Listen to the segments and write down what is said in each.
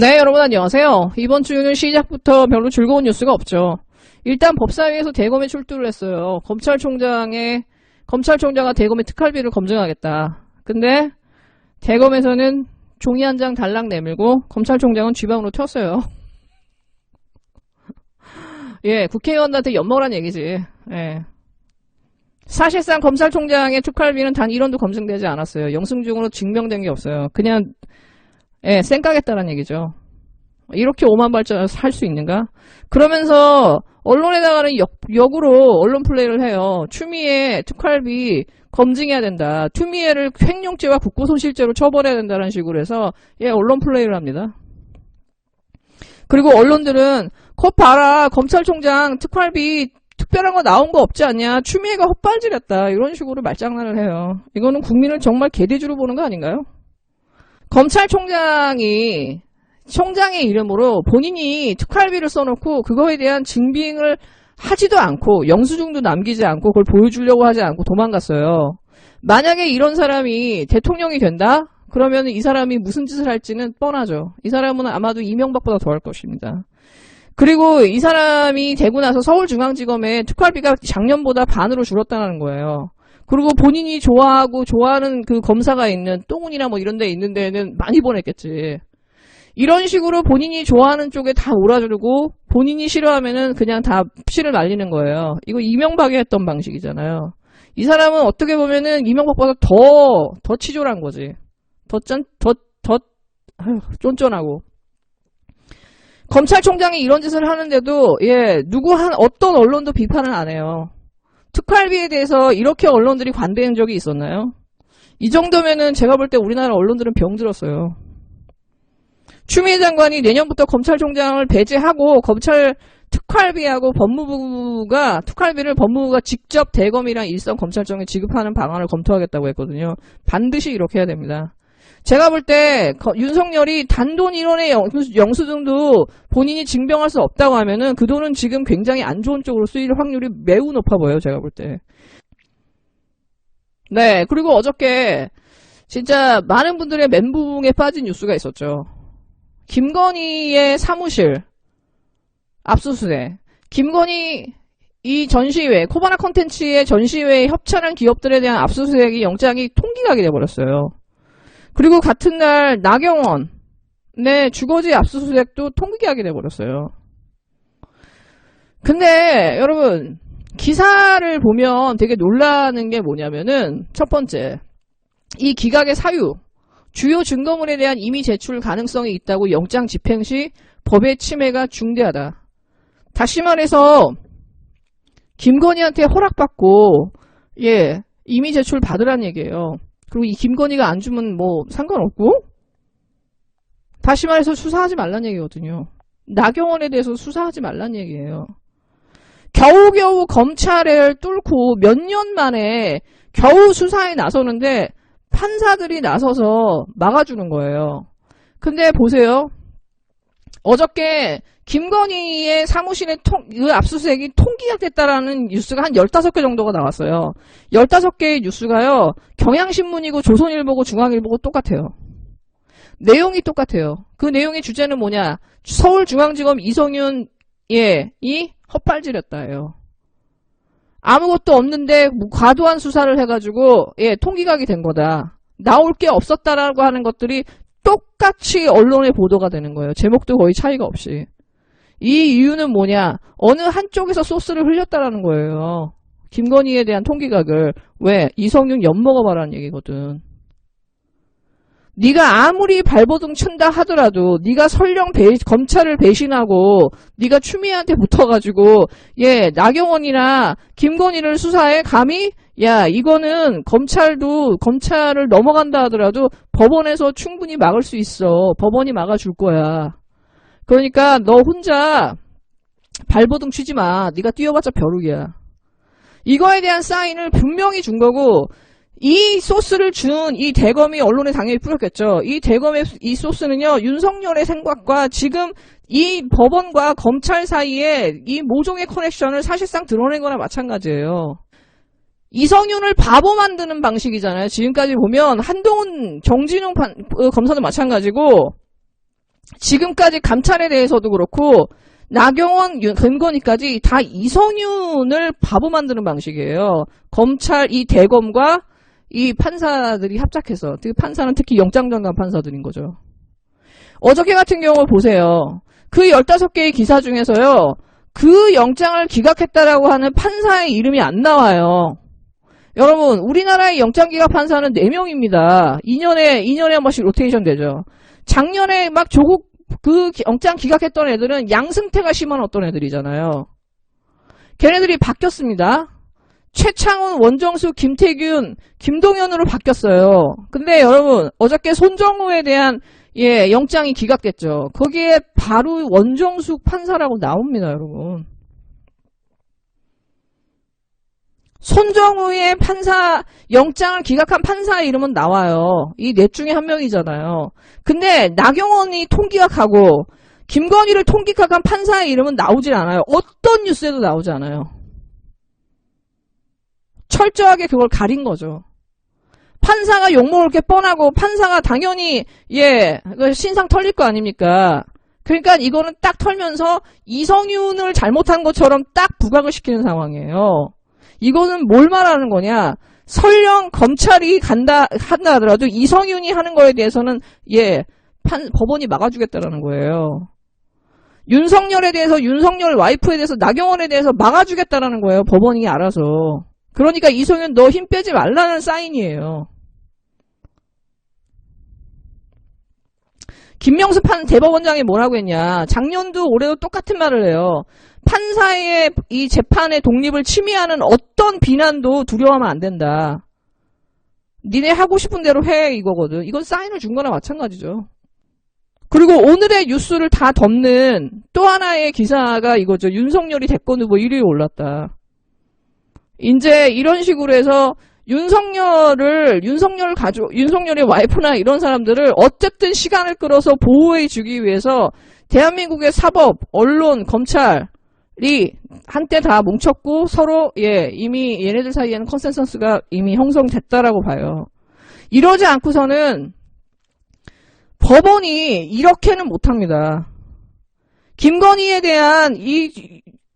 네, 여러분 안녕하세요. 이번 주는 시작부터 별로 즐거운 뉴스가 없죠. 일단 법사위에서 대검에 출두를 했어요. 검찰총장의 검찰총장과 대검의 특활비를 검증하겠다. 근데 대검에서는 종이 한 장 달랑 내밀고 검찰총장은 쥐방으로 튀었어요. 예, 국회의원들한테 엿먹으란 얘기지. 예. 사실상 검찰총장의 특활비는 단 1원도 검증되지 않았어요. 영승증으로 증명된 게 없어요. 그냥 예, 쌩까겠다는 얘기죠. 이렇게 오만 발전 할수 있는가? 그러면서 언론에다가는 역, 역으로 언론 플레이를 해요. 추미애 특활비 검증해야 된다. 추미애를 횡령죄와 국고손실죄로 처벌해야 된다는 식으로 해서 예, 언론 플레이를 합니다. 그리고 언론들은 거 봐라 검찰총장 특활비 특별한 거 나온 거 없지 않냐 추미애가 헛발질했다 이런 식으로 말장난을 해요. 이거는 국민을 정말 개돼지로 보는 거 아닌가요? 검찰총장이 총장의 이름으로 본인이 특활비를 써놓고 그거에 대한 증빙을 하지도 않고 영수증도 남기지 않고 그걸 보여주려고 하지 않고 도망갔어요. 만약에 이런 사람이 대통령이 된다? 그러면 이 사람이 무슨 짓을 할지는 뻔하죠. 이 사람은 아마도 이명박보다 더 할 것입니다. 그리고 이 사람이 되고 나서 서울중앙지검에 특활비가 작년보다 반으로 줄었다는 거예요. 그리고 본인이 좋아하고 좋아하는 그 검사가 있는 똥운이나 뭐 이런 데 있는 데는 많이 보냈겠지. 이런 식으로 본인이 좋아하는 쪽에 다 몰아주고 본인이 싫어하면은 그냥 다 피를 말리는 거예요. 이거 이명박이 했던 방식이잖아요. 이 사람은 어떻게 보면은 이명박보다 더, 더 치졸한 거지. 더 짠, 더, 더, 아휴, 쫀쫀하고. 검찰총장이 이런 짓을 하는데도, 예, 누구 한, 어떤 언론도 비판을 안 해요. 특활비에 대해서 이렇게 언론들이 관대한 적이 있었나요? 이 정도면은 제가 볼 때 우리나라 언론들은 병들었어요. 추미애 장관이 내년부터 검찰총장을 배제하고 검찰 특활비하고 법무부가 특활비를 법무부가 직접 대검이랑 일선 검찰청에 지급하는 방안을 검토하겠다고 했거든요. 반드시 이렇게 해야 됩니다. 제가 볼 때 윤석열이 단돈 1원의 영수증도 본인이 증명할 수 없다고 하면은 그 돈은 지금 굉장히 안 좋은 쪽으로 쓰일 확률이 매우 높아 보여요. 제가 볼 때. 네. 그리고 어저께 진짜 많은 분들의 멘붕에 빠진 뉴스가 있었죠. 김건희의 사무실 압수수색. 김건희 이 전시회, 코바나 컨텐츠의 전시회에 협찬한 기업들에 대한 압수수색이 영장이 통기각이 돼버렸어요. 그리고 같은 날 나경원 네 주거지 압수수색도 통기각이 돼버렸어요. 근데 여러분 기사를 보면 되게 놀라는 게 뭐냐면은 첫 번째 이 기각의 사유 주요 증거물에 대한 이미 제출 가능성이 있다고 영장 집행 시 법의 침해가 중대하다. 다시 말해서 김건희한테 허락받고 예 이미 제출 받으란 얘기예요. 그리고 이 김건희가 안 주면 뭐 상관없고 다시 말해서 수사하지 말란 얘기거든요. 나경원에 대해서 수사하지 말란 얘기예요. 겨우겨우 검찰을 뚫고 몇 년 만에 겨우 수사에 나서는데 판사들이 나서서 막아주는 거예요. 근데 보세요. 어저께 김건희의 사무실에 통, 그 압수수색이 통기각됐다라는 뉴스가 한 15개 정도가 나왔어요. 15개의 뉴스가요. 경향신문이고 조선일보고 중앙일보고 똑같아요. 내용이 똑같아요. 그 내용의 주제는 뭐냐? 서울중앙지검 이성윤 예, 이 헛발질했다예요. 아무것도 없는데 뭐 과도한 수사를 해가지고 예 통기각이 된 거다. 나올 게 없었다라고 하는 것들이 똑같이 언론에 보도가 되는 거예요. 제목도 거의 차이가 없이. 이 이유는 뭐냐? 어느 한쪽에서 소스를 흘렸다라는 거예요. 김건희에 대한 통기각을 왜 이성윤 엿 먹어봐라는 얘기거든. 네가 아무리 발버둥 친다 하더라도 네가 설령 배, 검찰을 배신하고 네가 추미애한테 붙어가지고 예 나경원이나 김건희를 수사해 감히 야 이거는 검찰도 검찰을 넘어간다 하더라도 법원에서 충분히 막을 수 있어 법원이 막아줄 거야 그러니까 너 혼자 발버둥 치지 마 네가 뛰어봤자 벼룩이야 이거에 대한 사인을 분명히 준 거고 이 소스를 준 이 대검이 언론에 당연히 뿌렸겠죠. 이 대검의 이 소스는요, 윤석열의 생각과 지금 이 법원과 검찰 사이에 이 모종의 커넥션을 사실상 드러낸 거나 마찬가지예요. 이성윤을 바보 만드는 방식이잖아요. 지금까지 보면 한동훈, 정진웅 판, 어, 검사도 마찬가지고 지금까지 감찰에 대해서도 그렇고 나경원, 윤- 금건희까지 다 이성윤을 바보 만드는 방식이에요. 검찰 이 대검과 이 판사들이 합작해서 그 판사는 특히 영장전담 판사들인 거죠. 어저께 같은 경우 보세요. 그 15개의 기사 중에서요. 그 영장을 기각했다라고 하는 판사의 이름이 안 나와요. 여러분, 우리나라의 영장 기각 판사는 4명입니다. 2년에, 2년에 한 번씩 로테이션 되죠. 작년에 막 조국, 그 기- 영장 기각했던 애들은 양승태가 심한 어떤 애들이잖아요. 걔네들이 바뀌었습니다. 최창훈, 원정수, 김태균, 김동현으로 바뀌었어요. 근데 여러분, 어저께 손정우에 대한 예, 영장이 기각됐죠. 거기에 바로 원정숙 판사라고 나옵니다, 여러분. 손정우의 판사, 영장을 기각한 판사의 이름은 나와요. 이 넷 중에 한 명이잖아요. 근데 나경원이 통기각하고 김건희를 통기각한 판사의 이름은 나오질 않아요. 어떤 뉴스에도 나오지 않아요. 철저하게 그걸 가린 거죠. 판사가 욕먹을 게 뻔하고 판사가 당연히 예그 신상 털릴 거 아닙니까? 그러니까 이거는 딱 털면서 이성윤을 잘못한 것처럼 딱 부각을 시키는 상황이에요. 이거는 뭘 말하는 거냐? 설령 검찰이 간다 한다 하더라도 이성윤이 하는 거에 대해서는 예 판, 법원이 막아주겠다라는 거예요. 윤석열에 대해서 윤석열 와이프에 대해서 나경원에 대해서 막아주겠다라는 거예요. 법원이 알아서. 그러니까 이성윤 너 힘 빼지 말라는 사인이에요. 김명수 판 대법원장이 뭐라고 했냐. 작년도 올해도 똑같은 말을 해요. 판사의 이 재판의 독립을 침해하는 어떤 비난도 두려워하면 안 된다. 니네 하고 싶은 대로 해 이거거든. 이건 사인을 준 거나 마찬가지죠. 그리고 오늘의 뉴스를 다 덮는 또 하나의 기사가 이거죠. 윤석열이 대권 후보 1위에 올랐다. 이제 이런 식으로 해서 윤석열을 윤석열 가족 윤석열의 와이프나 이런 사람들을 어쨌든 시간을 끌어서 보호해 주기 위해서 대한민국의 사법, 언론, 검찰 이 한때 다 뭉쳤고 서로 예 이미 얘네들 사이에는 컨센서스가 이미 형성됐다라고 봐요. 이러지 않고서는 법원이 이렇게는 못합니다. 김건희에 대한 이,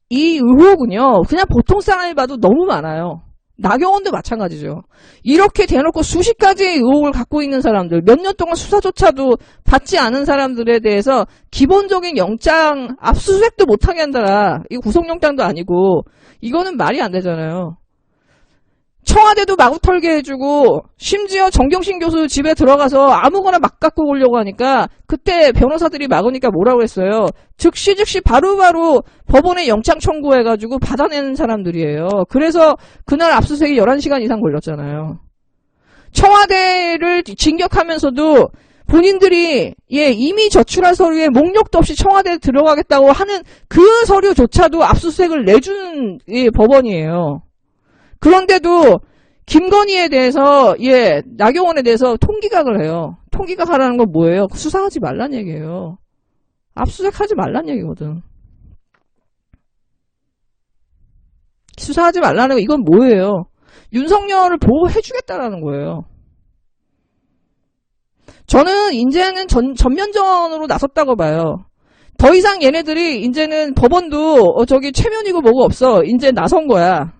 이 의혹은요, 그냥 보통 사람이 봐도 너무 많아요. 나경원도 마찬가지죠. 이렇게 대놓고 수십 가지의 의혹을 갖고 있는 사람들, 몇 년 동안 수사조차도 받지 않은 사람들에 대해서 기본적인 영장 압수수색도 못하게 한다라. 이거 구속영장도 아니고, 이거는 말이 안 되잖아요. 청와대도 마구 털게 해주고 심지어 정경심 교수 집에 들어가서 아무거나 막 갖고 오려고 하니까 그때 변호사들이 막으니까 뭐라고 했어요. 즉시 즉시 바로바로 법원에 영장 청구해가지고 받아내는 사람들이에요. 그래서 그날 압수수색이 11시간 이상 걸렸잖아요. 청와대를 진격하면서도 본인들이 예 이미 저출한 서류에 목록도 없이 청와대에 들어가겠다고 하는 그 서류조차도 압수수색을 내주는 예, 법원이에요. 그런데도 김건희에 대해서 예 나경원에 대해서 통기각을 해요. 통기각하라는 건 뭐예요? 수사하지 말란 얘기예요. 압수수색하지 말란 얘기거든. 수사하지 말라는 거 이건 뭐예요? 윤석열을 보호해주겠다라는 거예요. 저는 이제는 전, 전면전으로 나섰다고 봐요. 더 이상 얘네들이 이제는 법원도 어, 저기 최면이고 뭐고 없어. 이제 나선 거야.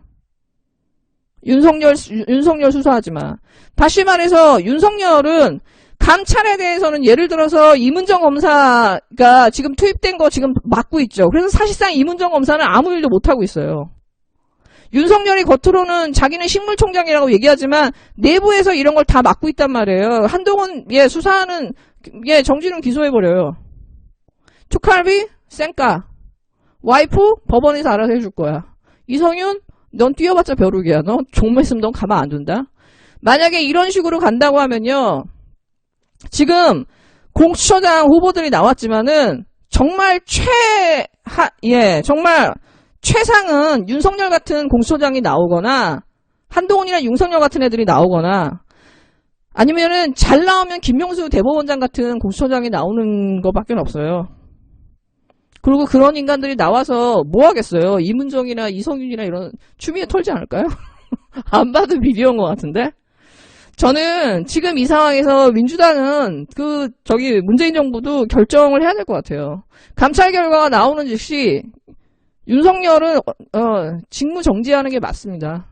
윤석열, 수- 윤석열 수사하지 마. 다시 말해서 윤석열은 감찰에 대해서는 예를 들어서 이문정 검사가 지금 투입된 거 지금 맡고 있죠. 그래서 사실상 이문정 검사는 아무 일도 못하고 있어요. 윤석열이 겉으로는 자기는 식물총장이라고 얘기하지만 내부에서 이런 걸다 맡고 있단 말이에요. 한동훈 예 수사하는 예 정진웅 기소해버려요. 축할비 쌩까 와이프 법원에서 알아서 해줄 거야. 이성윤 넌 뛰어봤자 벼룩이야. 너 종무했으면 넌 가만 안 둔다. 만약에 이런 식으로 간다고 하면요. 지금 공수처장 후보들이 나왔지만은 정말 최하 예 정말 최상은 윤석열 같은 공수처장이 나오거나 한동훈이나 윤석열 같은 애들이 나오거나 아니면은 잘 나오면 김명수 대법원장 같은 공수처장이 나오는 것밖에 없어요. 그리고 그런 인간들이 나와서 뭐 하겠어요? 이문정이나 이성윤이나 이런 추미애 털지 않을까요? 안 봐도 비디오인 것 같은데? 저는 지금 이 상황에서 민주당은 그 저기 문재인 정부도 결정을 해야 될 것 같아요. 감찰 결과가 나오는 즉시 윤석열은 어, 어, 직무 정지하는 게 맞습니다.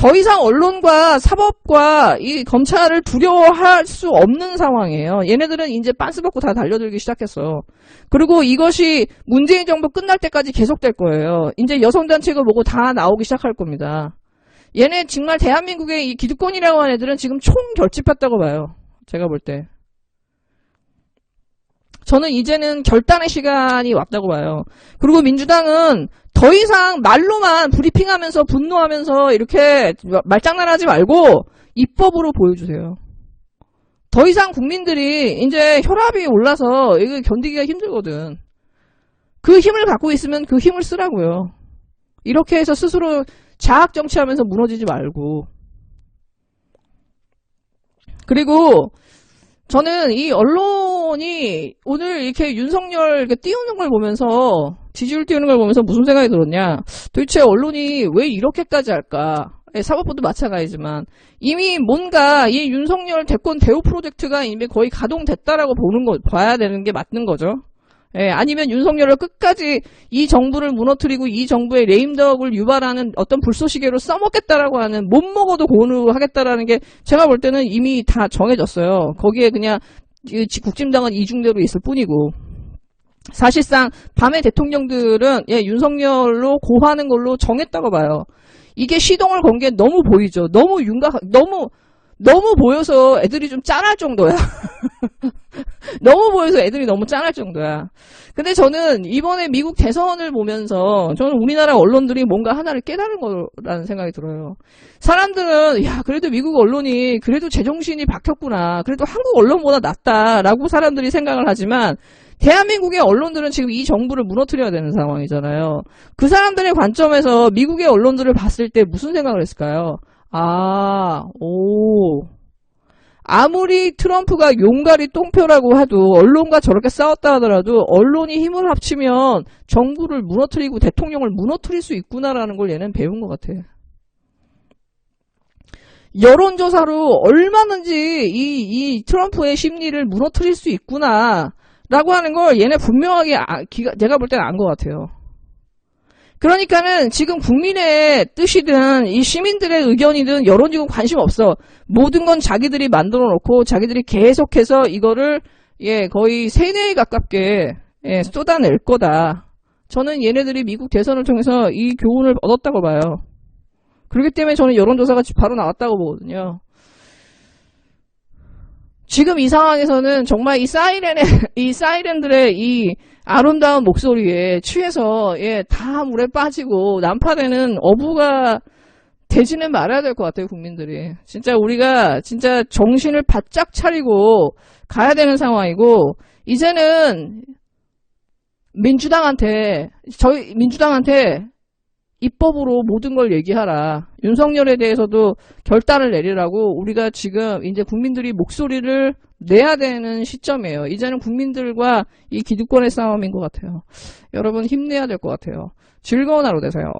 더 이상 언론과 사법과 이 검찰을 두려워할 수 없는 상황이에요. 얘네들은 이제 빤스 받고 다 달려들기 시작했어. 그리고 이것이 문재인 정부 끝날 때까지 계속될 거예요. 이제 여성단체가 뭐고 다 나오기 시작할 겁니다. 얘네 정말 대한민국의 이 기득권이라고 하는 애들은 지금 총 결집했다고 봐요. 제가 볼 때. 저는 이제는 결단의 시간이 왔다고 봐요. 그리고 민주당은 더 이상 말로만 브리핑하면서 분노하면서 이렇게 말장난하지 말고 입법으로 보여주세요. 더 이상 국민들이 이제 혈압이 올라서 이거 견디기가 힘들거든. 그 힘을 갖고 있으면 그 힘을 쓰라고요. 이렇게 해서 스스로 자학 정치하면서 무너지지 말고. 그리고 저는 이 언론 이 오늘 이렇게 윤석열 띄우는 걸 보면서 지지율 띄우는 걸 보면서 무슨 생각이 들었냐? 도대체 언론이 왜 이렇게까지 할까? 예, 사법부도 마찬가지지만 이미 뭔가 이 윤석열 대권 대우 프로젝트가 이미 거의 가동됐다라고 보는 거 봐야 되는 게 맞는 거죠. 예, 아니면 윤석열을 끝까지 이 정부를 무너뜨리고 이 정부의 레임덕을 유발하는 어떤 불쏘시개로 써먹겠다라고 하는 못 먹어도 고누하겠다라는 게 제가 볼 때는 이미 다 정해졌어요. 거기에 그냥 이 국진당은 이중대로 있을 뿐이고 사실상 밤에 대통령들은 예, 윤석열로 고하는 걸로 정했다고 봐요. 이게 시동을 건 게 너무 보이죠. 너무 윤곽, 너무 너무 보여서 애들이 좀 짠할 정도야. 너무 보여서 애들이 너무 짠할 정도야. 근데 저는 이번에 미국 대선을 보면서 저는 우리나라 언론들이 뭔가 하나를 깨달은 거라는 생각이 들어요. 사람들은 야 그래도 미국 언론이 그래도 제정신이 박혔구나. 그래도 한국 언론보다 낫다라고 사람들이 생각을 하지만 대한민국의 언론들은 지금 이 정부를 무너뜨려야 되는 상황이잖아요. 그 사람들의 관점에서 미국의 언론들을 봤을 때 무슨 생각을 했을까요? 아, 오. 아무리 트럼프가 용가리 똥표라고 해도 언론과 저렇게 싸웠다 하더라도 언론이 힘을 합치면 정부를 무너뜨리고 대통령을 무너뜨릴 수 있구나라는 걸 얘는 배운 것 같아. 여론조사로 얼마든지 이, 이 트럼프의 심리를 무너뜨릴 수 있구나. 라고 하는 걸 얘네 분명하게 아, 기가, 내가 볼 때는 안 것 같아요. 그러니까는 지금 국민의 뜻이든 이 시민들의 의견이든 여론이든 관심 없어. 모든 건 자기들이 만들어 놓고 자기들이 계속해서 이거를 예 거의 세뇌에 가깝게 예, 쏟아낼 거다. 저는 얘네들이 미국 대선을 통해서 이 교훈을 얻었다고 봐요. 그렇기 때문에 저는 여론조사가 바로 나왔다고 보거든요. 지금 이 상황에서는 정말 이 사이렌의, 이 사이렌들의 이 아름다운 목소리에 취해서, 예, 다 물에 빠지고, 난파되는 어부가 되지는 말아야 될 것 같아요, 국민들이. 진짜 우리가 진짜 정신을 바짝 차리고 가야 되는 상황이고, 이제는 민주당한테, 저희 민주당한테 입법으로 모든 걸 얘기하라. 윤석열에 대해서도 결단을 내리라고 우리가 지금 이제 국민들이 목소리를 내야 되는 시점이에요. 이제는 국민들과 이 기득권의 싸움인 것 같아요. 여러분 힘내야 될 것 같아요. 즐거운 하루 되세요.